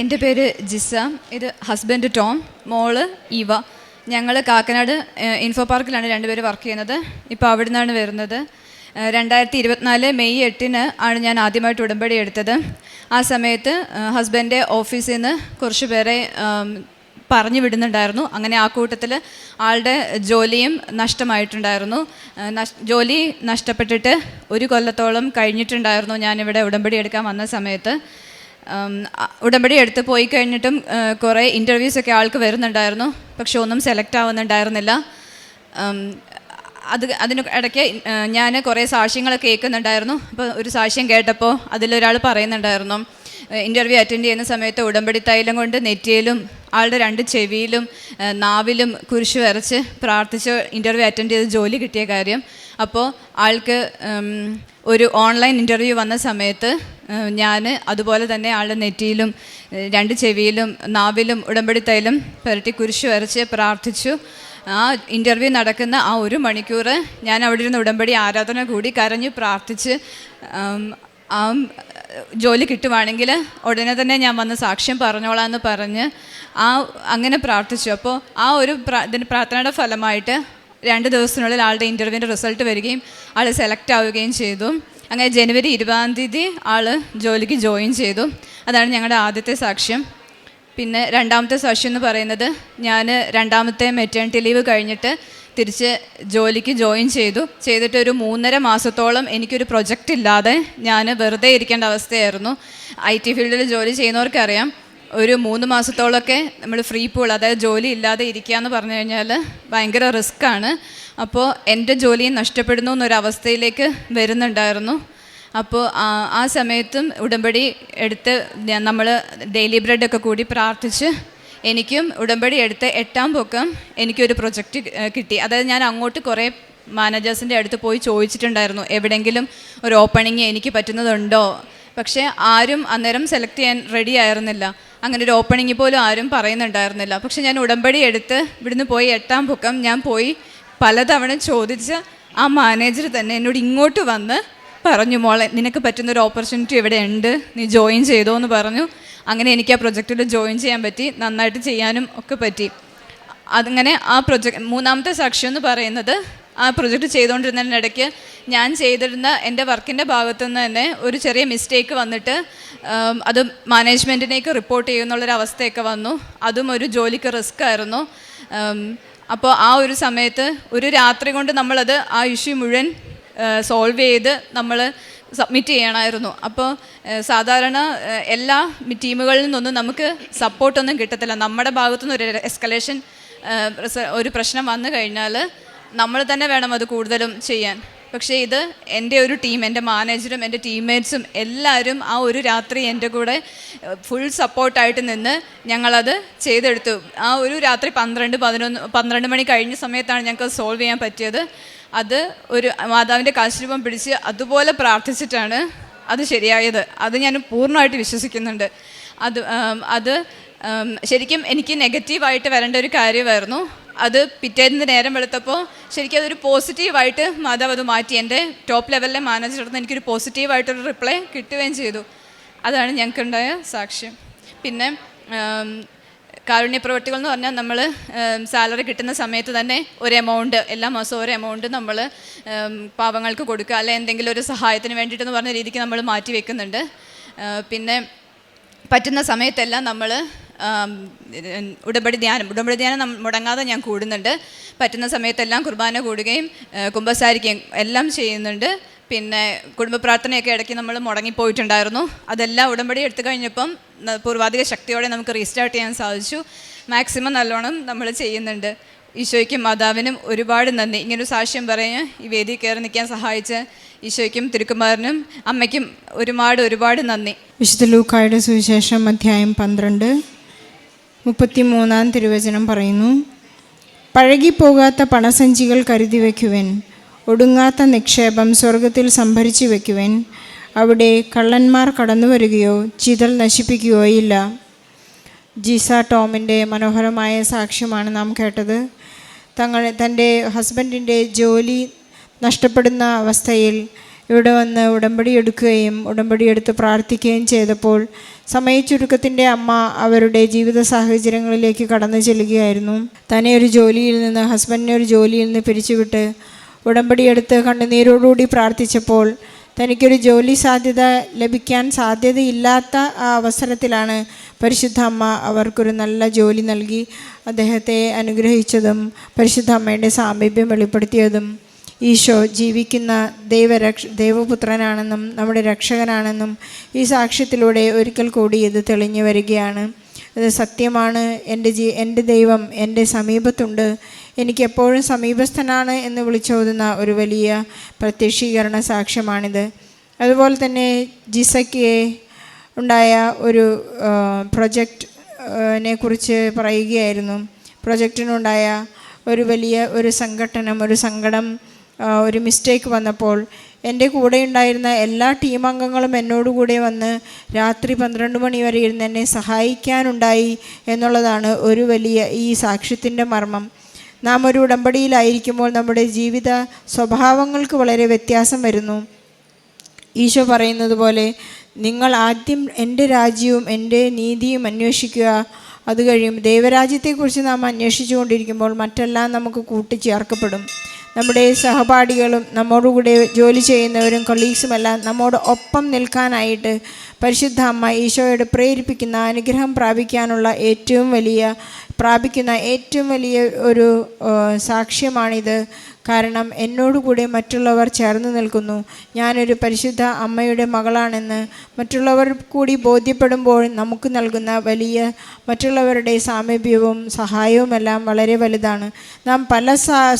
എന്റെ പേര് ജിസ ഇത് ഹസ്ബൻഡ് ടോം മോൾ ഈവ ഞങ്ങൾ കാക്കനാട് ഇൻഫോ പാർക്കിലാണ് രണ്ടുപേര് വർക്ക് ചെയ്യുന്നത്. ഇപ്പോൾ അവിടെ നിന്നാണ് വരുന്നത്. രണ്ടായിരത്തി ഇരുപത്തിനാല് മെയ് എട്ടിന് ആണ് ഞാൻ ആദ്യമായിട്ട് ഉടമ്പടി എടുത്തത്. ആ സമയത്ത് ഹസ്ബൻഡിന്റെ ഹസ്ബൻഡ് ഓഫീസിൽ നിന്ന് കുറച്ച് പേരെ പറഞ്ഞു വിടുന്നുണ്ടായിരുന്നു. അങ്ങനെ ആ കൂട്ടത്തിൽ ആളുടെ ജോലിയും നഷ്ടമായിട്ടുണ്ടായിരുന്നു. ജോലി നഷ്ടപ്പെട്ടിട്ട് ഒരു കൊല്ലത്തോളം കഴിഞ്ഞിട്ടുണ്ടായിരുന്നു ഞാനിവിടെ ഉടമ്പടി എടുക്കാൻ വന്ന സമയത്ത്. ഉടമ്പടി എടുത്ത് പോയി കഴിഞ്ഞിട്ടും കുറേ ഇന്റർവ്യൂസ് ഒക്കെ ആൾക്ക് വരുന്നുണ്ടായിരുന്നു. പക്ഷെ ഒന്നും സെലക്ട് ആവുന്നുണ്ടായിരുന്നില്ല. അത് അതിന് ഇടയ്ക്ക് ഞാൻ കുറേ സാക്ഷ്യങ്ങളൊക്കെ കേൾക്കുന്നുണ്ടായിരുന്നു. അപ്പോൾ ഒരു സാക്ഷ്യം കേട്ടപ്പോൾ അതിലൊരാൾ പറയുന്നുണ്ടായിരുന്നു ഇന്റർവ്യൂ അറ്റൻഡ് ചെയ്യുന്ന സമയത്ത് ഉടമ്പടി തൈലം കൊണ്ട് നെറ്റിയിലും ആളുടെ രണ്ട് ചെവിയിലും നാവിലും കുരിശ് വരച്ച് പ്രാർത്ഥിച്ച് ഇന്റർവ്യൂ അറ്റൻഡ് ചെയ്ത് ജോലി കിട്ടിയ കാര്യം. അപ്പോൾ ആൾക്ക് ഒരു ഓൺലൈൻ ഇന്റർവ്യൂ വന്ന സമയത്ത് ഞാൻ അതുപോലെ തന്നെ ആളുടെ നെറ്റിയിലും രണ്ട് ചെവിയിലും നാവിലും ഉടമ്പടി തൈലം പുരട്ടി കുരിശ് വരച്ച് പ്രാർത്ഥിച്ചു. ആ ഇന്റർവ്യൂ നടക്കുന്ന ആ ഒരു മണിക്കൂർ ഞാൻ അവിടെ ഇരുന്ന് ഉടമ്പടി ആരാധന കൂടി കരഞ്ഞു പ്രാർത്ഥിച്ച് ആ ജോലി കിട്ടുവാണെങ്കിൽ ഉടനെ തന്നെ ഞാൻ വന്ന് സാക്ഷ്യം പറഞ്ഞോളാം എന്ന് പറഞ്ഞ് ആ അങ്ങനെ പ്രാർത്ഥിച്ചു. അപ്പോൾ ആ ഒരു പ്രാ- പ്രാർത്ഥനയുടെ ഫലമായിട്ട് രണ്ട് ദിവസത്തിനുള്ളിൽ ആളുടെ ഇന്റർവ്യൂവിന്റെ റിസൾട്ട് വരികയും ആൾ സെലക്ട് ആവുകയും ചെയ്തു. അങ്ങനെ ജനുവരി ഇരുപതാം തീയതി ആൾ ജോലിക്ക് ജോയിൻ ചെയ്തു. അതാണ് ഞങ്ങളുടെ ആദ്യത്തെ സാക്ഷ്യം. പിന്നെ രണ്ടാമത്തെ സാക്ഷ്യം എന്ന് പറയുന്നത് ഞാൻ രണ്ടാമത്തെ മെറ്റേണിറ്റി ലീവ് കഴിഞ്ഞിട്ട് തിരിച്ച് ജോലിക്ക് ജോയിൻ ചെയ്തു. ചെയ്തിട്ട് ഒരു മൂന്നര മാസത്തോളം എനിക്കൊരു പ്രൊജക്റ്റ് ഇല്ലാതെ ഞാൻ വെറുതെ ഇരിക്കേണ്ട അവസ്ഥയായിരുന്നു. ഐ ടി ഫീൽഡിൽ ജോലി ചെയ്യുന്നവർക്കറിയാം. ഒരു മൂന്ന് മാസത്തോളമൊക്കെ നമ്മൾ ഫ്രീ പൂൾ അതായത് ജോലി ഇല്ലാതെ ഇരിക്കുക എന്ന് പറഞ്ഞു കഴിഞ്ഞാൽ ഭയങ്കര റിസ്ക്കാണ് അപ്പോൾ എന്റെ ജോലിയും നഷ്ടപ്പെടുന്നു എന്നൊരവസ്ഥയിലേക്ക് വരുന്നുണ്ടായിരുന്നു. അപ്പോൾ ആ സമയത്തും ഉടമ്പടി എടുത്ത് നമ്മൾ ഡെയിലി ബ്രെഡൊക്കെ കൂടി പ്രാർത്ഥിച്ച് എനിക്കും ഉടമ്പടി എടുത്ത് എട്ടാം പൊക്കം എനിക്കൊരു പ്രൊജക്റ്റ് കിട്ടി. അതായത് ഞാൻ അങ്ങോട്ട് കുറേ മാനേജേഴ്സിന്റെ അടുത്ത് പോയി ചോദിച്ചിട്ടുണ്ടായിരുന്നു എവിടെയെങ്കിലും ഒരു ഓപ്പണിങ് എനിക്ക് പറ്റുന്നതുണ്ടോ? പക്ഷേ ആരും അന്നേരം സെലക്ട് ചെയ്യാൻ റെഡി ആയിരുന്നില്ല. അങ്ങനെ ഒരു ഓപ്പണിങ് പോലും ആരും പറയുന്നുണ്ടായിരുന്നില്ല. പക്ഷേ ഞാൻ ഉടമ്പടി എടുത്ത് ഇവിടുന്ന് പോയി എട്ടാം പൊക്കം ഞാൻ പോയി പലതവണ ചോദിച്ച് ആ മാനേജർ തന്നെ എന്നോട് ഇങ്ങോട്ട് വന്ന് പറഞ്ഞു മോളെ നിനക്ക് പറ്റുന്ന ഒരു ഓപ്പർച്യൂണിറ്റി ഇവിടെ ഉണ്ട്. നീ ജോയിൻ ചെയ്തോ എന്ന് പറഞ്ഞു. അങ്ങനെ എനിക്ക് ആ പ്രൊജക്റ്റിൽ ജോയിൻ ചെയ്യാൻ പറ്റി. നന്നായിട്ട് ചെയ്യാനും ഒക്കെ പറ്റി. അതങ്ങനെ ആ പ്രൊജക്ട് മൂന്നാമത്തെ സാക്ഷ്യം എന്ന് പറയുന്നത് ആ പ്രൊജക്റ്റ് ചെയ്തുകൊണ്ടിരുന്നതിനിടയ്ക്ക് ഞാൻ ചെയ്തിരുന്ന എന്റെ വർക്കിന്റെ ഭാഗത്തുനിന്ന് തന്നെ ഒരു ചെറിയ മിസ്റ്റേക്ക് വന്നിട്ട് അത് മാനേജ്മെന്റിനേക്ക് റിപ്പോർട്ട് ചെയ്യുന്നുള്ളൊരു അവസ്ഥയൊക്കെ വന്നു. അതും ഒരു ജോലിക്ക് റിസ്ക് ആയിരുന്നു. അപ്പോൾ ആ ഒരു സമയത്ത് ഒരു രാത്രി കൊണ്ട് നമ്മളത് ആ ഇഷ്യൂ മുഴുവൻ സോൾവ് ചെയ്ത് നമ്മൾ സബ്മിറ്റ് ചെയ്യണമായിരുന്നു അപ്പോൾ സാധാരണ എല്ലാ ടീമുകളിൽ നിന്നൊന്നും നമുക്ക് സപ്പോർട്ടൊന്നും കിട്ടത്തില്ല. നമ്മുടെ ഭാഗത്തുനിന്ന് ഒരു എസ്കലേഷൻ ഒരു പ്രശ്നം വന്നു കഴിഞ്ഞാൽ നമ്മൾ തന്നെ വേണം അത് കൂടുതലും ചെയ്യാൻ. പക്ഷേ ഇത് എന്റെ ഒരു ടീം എന്റെ മാനേജറും എന്റെ ടീംമേറ്റ്സും എല്ലാവരും ആ ഒരു രാത്രി എന്റെ കൂടെ ഫുൾ സപ്പോർട്ടായിട്ട് നിന്ന് ഞങ്ങളത് ചെയ്തെടുത്തു. ആ ഒരു രാത്രി പന്ത്രണ്ട് പതിനൊന്ന് പന്ത്രണ്ട് മണി കഴിഞ്ഞ സമയത്താണ് ഞങ്ങൾക്ക് സോൾവ് ചെയ്യാൻ പറ്റിയത്. അത് ഒരു മാതാവിന്റെ കാശുരൂപം പിടിച്ച് അതുപോലെ പ്രാർത്ഥിച്ചിട്ടാണ് അത് ശരിയായത്. അത് ഞാൻ പൂർണമായിട്ട് വിശ്വസിക്കുന്നുണ്ട്. അത് അത് ശരിക്കും എനിക്ക് നെഗറ്റീവായിട്ട് വരേണ്ട ഒരു കാര്യമായിരുന്നു. അത് പിറ്റേന്ന് നേരം വെളുത്തപ്പോൾ ശരിക്കും അതൊരു പോസിറ്റീവായിട്ട് മാതാവ് അത് മാറ്റി. എന്റെ ടോപ്പ് ലെവലിലെ മാനേജറിൽ നിന്ന് എനിക്കൊരു പോസിറ്റീവായിട്ടൊരു റിപ്ലൈ കിട്ടുകയും ചെയ്തു. അതാണ് ഞങ്ങൾക്കുണ്ടായ സാക്ഷ്യം. പിന്നെ കാരുണ്യ പ്രവൃത്തികൾ എന്ന് പറഞ്ഞാൽ നമ്മൾ സാലറി കിട്ടുന്ന സമയത്ത് തന്നെ ഒരു എമൗണ്ട് എല്ലാ മാസവും ഒരു എമൗണ്ട് നമ്മൾ പാവങ്ങൾക്ക് കൊടുക്കുക. അല്ലെ എന്തെങ്കിലും ഒരു സഹായത്തിന് വേണ്ടിയിട്ടെന്ന് പറഞ്ഞ രീതിക്ക് നമ്മൾ മാറ്റി വെക്കുന്നുണ്ട്. പിന്നെ പറ്റുന്ന സമയത്തെല്ലാം നമ്മൾ ഉടമ്പടി ധ്യാനം. ഉടമ്പടി ധ്യാനം മുടങ്ങാതെ ഞാൻ കൂടുന്നുണ്ട്. പറ്റുന്ന സമയത്തെല്ലാം കുർബാന കൂടുകയും കുംഭസാരിക്കുകയും എല്ലാം ചെയ്യുന്നുണ്ട്. പിന്നെ കുടുംബ പ്രാർത്ഥനയൊക്കെ ഇടയ്ക്ക് നമ്മൾ മുടങ്ങിപ്പോയിട്ടുണ്ടായിരുന്നു. അതെല്ലാം ഉടമ്പടി എടുത്തു കഴിഞ്ഞപ്പം പൂർവാധിക ശക്തിയോടെ നമുക്ക് റീസ്റ്റാർട്ട് ചെയ്യാൻ സാധിച്ചു. മാക്സിമം നല്ലോണം നമ്മൾ ചെയ്യുന്നുണ്ട്. ഈശോയ്ക്കും മാതാവിനും ഒരുപാട് നന്ദി. ഇങ്ങനൊരു സാക്ഷ്യം പറഞ്ഞ് ഈ വേദി കയറി നിൽക്കാൻ സഹായിച്ച ഈശോയ്ക്കും തിരുക്കുമാറിനും അമ്മയ്ക്കും ഒരുപാട് ഒരുപാട് നന്ദി. വിശുദ്ധ ലൂക്കായുടെ സുവിശേഷം അധ്യായം പന്ത്രണ്ട്. മുപ്പത്തിമൂന്നാം തിരുവചനം പറയുന്നു പഴകിപ്പോകാത്ത പണസഞ്ചികൾ കരുതി വയ്ക്കുവൻ ഒടുങ്ങാത്ത നിക്ഷേപം സ്വർഗത്തിൽ സംഭരിച്ചു വയ്ക്കുവൻ അവിടെ കള്ളന്മാർ കടന്നു വരികയോ ചിതൽ നശിപ്പിക്കുകയോ ഇല്ല ജീസ ടോമിന്റെ മനോഹരമായ സാക്ഷ്യമാണ് നാം കേട്ടത്. തങ്ങൾ തന്റെ ഹസ്ബൻഡിന്റെ ജോലി നഷ്ടപ്പെടുന്ന അവസ്ഥയിൽ ഇവിടെ വന്ന് ഉടമ്പടി എടുക്കുകയും ഉടമ്പടി എടുത്ത് പ്രാർത്ഥിക്കുകയും ചെയ്തപ്പോൾ സമയച്ചുരുക്കത്തിന്റെ അമ്മ അവരുടെ ജീവിത സാഹചര്യങ്ങളിലേക്ക് കടന്നു ചെല്ലുകയായിരുന്നു. തന്നെ ഒരു ജോലിയിൽ നിന്ന് ഹസ്ബൻഡിനെ ഒരു ജോലിയിൽ നിന്ന് പിരിച്ചുവിട്ട് ഉടമ്പടി എടുത്ത് കണ്ണുനീരോടുകൂടി പ്രാർത്ഥിച്ചപ്പോൾ തനിക്കൊരു ജോലി സാധ്യത ലഭിക്കാൻ സാധ്യതയില്ലാത്ത ആ അവസരത്തിലാണ് പരിശുദ്ധ അമ്മ അവർക്കൊരു നല്ല ജോലി നൽകി അദ്ദേഹത്തെ അനുഗ്രഹിച്ചതും പരിശുദ്ധ അമ്മയുടെ സാമീപ്യം വെളിപ്പെടുത്തിയതും. ഈശോ ജീവിക്കുന്ന ദൈവരക്ഷ ദൈവപുത്രനാണെന്നും നമ്മുടെ രക്ഷകനാണെന്നും ഈ സാക്ഷ്യത്തിലൂടെ ഒരിക്കൽ കൂടി ഇത് തെളിഞ്ഞു വരികയാണ്. ഇത് സത്യമാണ്. എന്റെ ജീ എന്റെ ദൈവം എന്റെ സമീപത്തുണ്ട്. എനിക്ക് എപ്പോഴും സമീപസ്ഥനാണ് എന്ന് വിളിച്ചോതുന്ന ഒരു വലിയ പ്രത്യക്ഷീകരണ സാക്ഷ്യമാണിത്. അതുപോലെ തന്നെ ജിസയ്ക്ക് ഉണ്ടായ ഒരു പ്രൊജക്റ്റിനെ കുറിച്ച് പറയുകയായിരുന്നു. പ്രൊജക്റ്റിനുണ്ടായ ഒരു വലിയ ഒരു സംഘട്ടനം ഒരു സങ്കടം ഒരു മിസ്റ്റേക്ക് വന്നപ്പോൾ എന്റെ കൂടെ ഉണ്ടായിരുന്ന എല്ലാ ടീം അംഗങ്ങളും എന്നോടുകൂടെ വന്ന് രാത്രി പന്ത്രണ്ട് മണി വരെ ഇരുന്ന് എന്നെ സഹായിക്കാനുണ്ടായി എന്നുള്ളതാണ് ഒരു വലിയ ഈ സാക്ഷ്യത്തിന്റെ മർമ്മം. നാം ഒരു ഉടമ്പടിയിലായിരിക്കുമ്പോൾ നമ്മുടെ ജീവിത സ്വഭാവങ്ങൾക്ക് വളരെ വ്യത്യാസം വരുന്നു. ഈശോ പറയുന്നത് പോലെ നിങ്ങൾ ആദ്യം എന്റെ രാജ്യവും എന്റെ നീതിയും അന്വേഷിക്കുക. അത് കഴിയും. ദൈവരാജ്യത്തെക്കുറിച്ച് നാം അന്വേഷിച്ചു കൊണ്ടിരിക്കുമ്പോൾ മറ്റെല്ലാം നമുക്ക് കൂട്ടിച്ചേർക്കപ്പെടും. നമ്മുടെ സഹപാഠികളും നമ്മോടുകൂടെ ജോലി ചെയ്യുന്നവരും കൊളീഗ്സുമെല്ലാം നമ്മോട് ഒപ്പം നിൽക്കാനായിട്ട് പരിശുദ്ധ അമ്മ ഈശോയോട് പ്രേരിപ്പിക്കുന്ന അനുഗ്രഹം പ്രാപിക്കാനുള്ള ഏറ്റവും വലിയ പ്രാപിക്കുന്ന ഏറ്റവും വലിയ ഒരു സാക്ഷ്യമാണിത്. കാരണം എന്നോടുകൂടെ മറ്റുള്ളവർ ചേർന്ന് നിൽക്കുന്നു. ഞാനൊരു പരിശുദ്ധ അമ്മയുടെ മകളാണെന്ന് മറ്റുള്ളവർ കൂടി ബോധ്യപ്പെടുമ്പോൾ നമുക്ക് നൽകുന്ന വലിയ മറ്റുള്ളവരുടെ സാമീപ്യവും സഹായവുമെല്ലാം വളരെ വലുതാണ്. നാം പല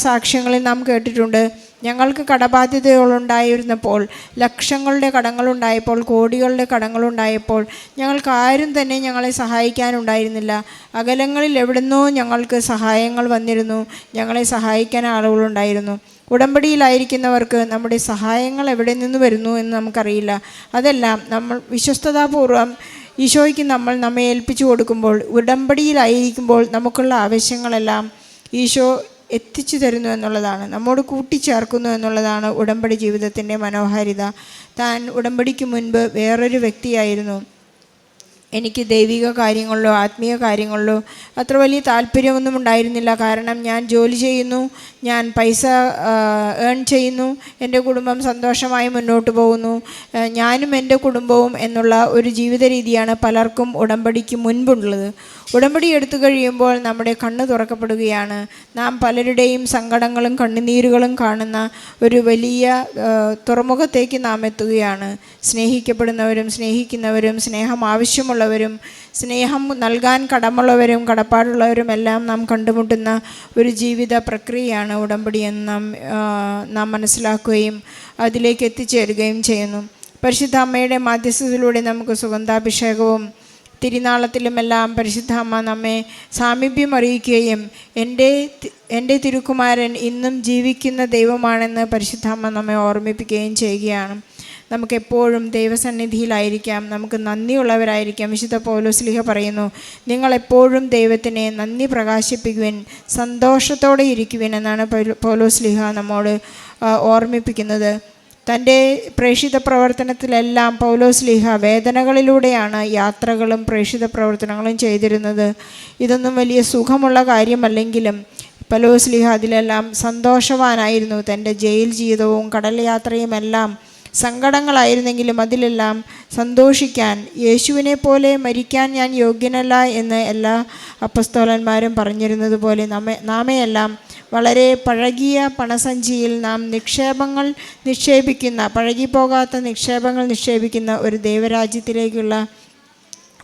സാക്ഷ്യങ്ങളിൽ നാം കേട്ടിട്ടുണ്ട്. ഞങ്ങൾക്ക് കടബാധ്യതകളുണ്ടായിരുന്നപ്പോൾ ലക്ഷങ്ങളുടെ കടങ്ങളുണ്ടായപ്പോൾ കോടികളുടെ കടങ്ങളുണ്ടായപ്പോൾ ഞങ്ങൾക്ക് ആരും തന്നെ ഞങ്ങളെ സഹായിക്കാനുണ്ടായിരുന്നില്ല. അകലങ്ങളിൽ എവിടുന്നോ ഞങ്ങൾക്ക് സഹായങ്ങൾ വന്നിരുന്നു. ഞങ്ങളെ സഹായിക്കാൻ ആളുകളുണ്ടായിരുന്നു. ഉടമ്പടിയിലായിരിക്കുന്നവർക്ക് നമ്മുടെ സഹായങ്ങൾ എവിടെ നിന്ന് വരുന്നു എന്ന് നമുക്കറിയില്ല. അതെല്ലാം നമ്മൾ വിശ്വസ്തതാപൂർവം ഈശോയ്ക്ക് നമ്മൾ നമ്മെ ഏൽപ്പിച്ചു കൊടുക്കുമ്പോൾ ഉടമ്പടിയിലായിരിക്കുമ്പോൾ നമുക്കുള്ള ആവശ്യങ്ങളെല്ലാം ഈശോ എത്തിച്ചു തരുന്നു എന്നുള്ളതാണ്. നമ്മോട് കൂട്ടിച്ചേർക്കുന്നു എന്നുള്ളതാണ് ഉടമ്പടി ജീവിതത്തിന്റെ മനോഹാരിത. താൻ ഉടമ്പടിക്ക് മുൻപ് വേറൊരു വ്യക്തിയായിരുന്നു. എനിക്ക് ദൈവിക കാര്യങ്ങളിലോ ആത്മീയ കാര്യങ്ങളിലോ അത്ര വലിയ താല്പര്യമൊന്നും ഉണ്ടായിരുന്നില്ല. കാരണം ഞാൻ ജോലി ചെയ്യുന്നു ഞാൻ പൈസ ഏൺ ചെയ്യുന്നു എന്റെ കുടുംബം സന്തോഷമായി മുന്നോട്ട് പോകുന്നു. ഞാനും എന്റെ കുടുംബവും എന്നുള്ള ഒരു ജീവിത രീതിയാണ് പലർക്കും ഉടമ്പടിക്ക് മുൻപുള്ളത്. ഉടമ്പടി എടുത്തു കഴിയുമ്പോൾ നമ്മുടെ കണ്ണ് തുറക്കപ്പെടുകയാണ്. നാം പലരുടെയും സങ്കടങ്ങളും കണ്ണുനീരുകളും കാണുന്ന ഒരു വലിയ തുറമുഖത്തേക്ക് നാം എത്തുകയാണ്. സ്നേഹിക്കപ്പെടുന്നവരും സ്നേഹിക്കുന്നവരും സ്നേഹം ആവശ്യമുള്ളവരും സ്നേഹം നൽകാൻ കടമുള്ളവരും കടപ്പാടുള്ളവരും എല്ലാം നാം കണ്ടുമുട്ടുന്ന ഒരു ജീവിത പ്രക്രിയയാണ് ഉടമ്പടി എന്ന് നാം നാം മനസ്സിലാക്കുകയും അതിലേക്ക് എത്തിച്ചേരുകയും ചെയ്യുന്നു. പരിശുദ്ധ അമ്മയുടെ മാധ്യസ്ഥതയിലൂടെ നമുക്ക് സുഗന്ധാഭിഷേകവും തിരുനാളത്തിലുമെല്ലാം പരിശുദ്ധ അമ്മ നമ്മെ സാമീപ്യം അറിയിക്കുകയും എന്റെ എന്റെ തിരുക്കുമാരൻ ഇന്നും ജീവിക്കുന്ന ദൈവമാണെന്ന് പരിശുദ്ധ അമ്മ നമ്മെ ഓർമ്മിപ്പിക്കുകയും ചെയ്യുകയാണ്. നമുക്കെപ്പോഴും ദൈവസന്നിധിയിലായിരിക്കാം. നമുക്ക് നന്ദിയുള്ളവരായിരിക്കാം. വിശുദ്ധ പൗലോസ്ലിഹ പറയുന്നു നിങ്ങളെപ്പോഴും ദൈവത്തിനെ നന്ദി പ്രകാശിപ്പിക്കുവിൻ സന്തോഷത്തോടെ ഇരിക്കുവിൻ എന്നാണ് പൗലോ- പൗലോസ്ലിഹ നമ്മോട് ഓർമ്മിപ്പിക്കുന്നത്. തന്റെ പ്രേക്ഷിത പ്രവർത്തനത്തിലെല്ലാം പൗലോസ് ലീഹ വേദനകളിലൂടെയാണ് യാത്രകളും പ്രേഷിത പ്രവർത്തനങ്ങളും ചെയ്തിരുന്നത്. ഇതൊന്നും വലിയ സുഖമുള്ള കാര്യമല്ലെങ്കിലും പൗലോസ് ലീഹ അതിലെല്ലാം സന്തോഷവാനായിരുന്നു. തന്റെ ജയിൽ ജീവിതവും കടൽ യാത്രയുമെല്ലാം സങ്കടങ്ങളായിരുന്നെങ്കിലും അതിലെല്ലാം സന്തോഷിക്കാൻ യേശുവിനെ പോലെ മരിക്കാൻ ഞാൻ യോഗ്യനല്ല എന്ന് എല്ലാ അപ്പസ്തോലന്മാരും പറഞ്ഞിരുന്നത് പോലെ നമ്മെ നാമയെല്ലാം വളരെ പഴകിയ പണസഞ്ചിയിൽ നാം നിക്ഷേപങ്ങൾ നിക്ഷേപിക്കുന്ന പഴകിപ്പോകാത്ത നിക്ഷേപങ്ങൾ നിക്ഷേപിക്കുന്ന ഒരു ദൈവരാജ്യത്തിലേക്കുള്ള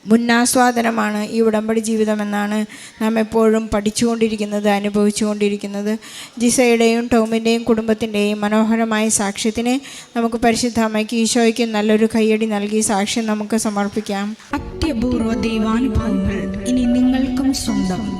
മുന്നാസ്വാദനമാണ് ഈ ഉടമ്പടി ജീവിതമെന്നാണ് നാം എപ്പോഴും പഠിച്ചുകൊണ്ടിരിക്കുന്നത് അനുഭവിച്ചുകൊണ്ടിരിക്കുന്നത്. ജിസയുടെയും ടോമിന്റെയും കുടുംബത്തിന്റെയും മനോഹരമായ സാക്ഷ്യത്തിന് നമുക്ക് പരിശുദ്ധ അമ്മയ്ക്ക് ഈശോയ്ക്ക് നല്ലൊരു കയ്യടി നൽകി സാക്ഷ്യം നമുക്ക് സമർപ്പിക്കാം. അത്യപൂർവ ദൈവാനുഭവങ്ങൾ ഇനി നിങ്ങൾക്കും സ്വന്തം.